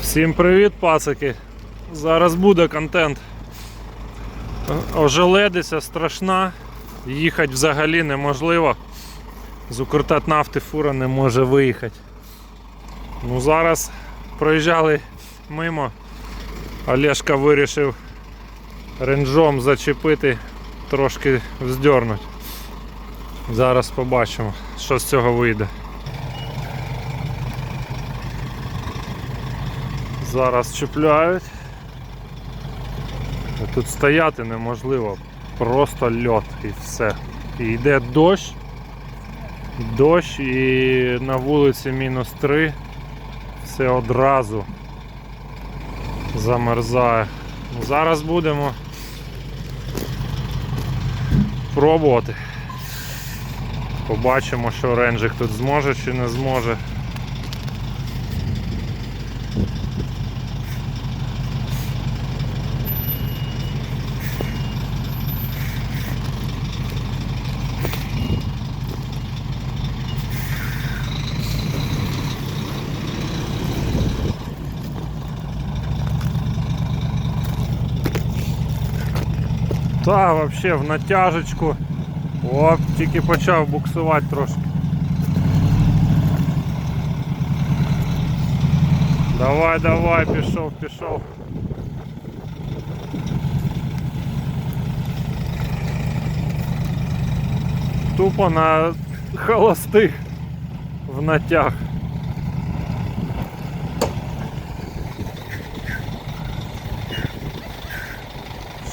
Всім привіт, пацики! Зараз буде контент. Ожеледиця страшна, їхати взагалі неможливо. З Укртатнафти фура не може виїхати. Ну зараз проїжджали мимо. Олешка вирішив ренджом зачепити, трошки вздернуть. Зараз побачимо, що з цього вийде. Зараз чіпляють. Тут стояти неможливо, просто льот і все. І йде дощ, дощ і на вулиці мінус 3 все одразу замерзає. Зараз будемо пробувати. Побачимо, що ренджик тут зможе чи не зможе. Та, вообще в натяжечку. Оп, тільки почав буксувати трошки. Давай, давай, пішов, пішов. Тупо на холостих в натяг.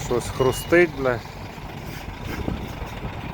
Щось хрустить.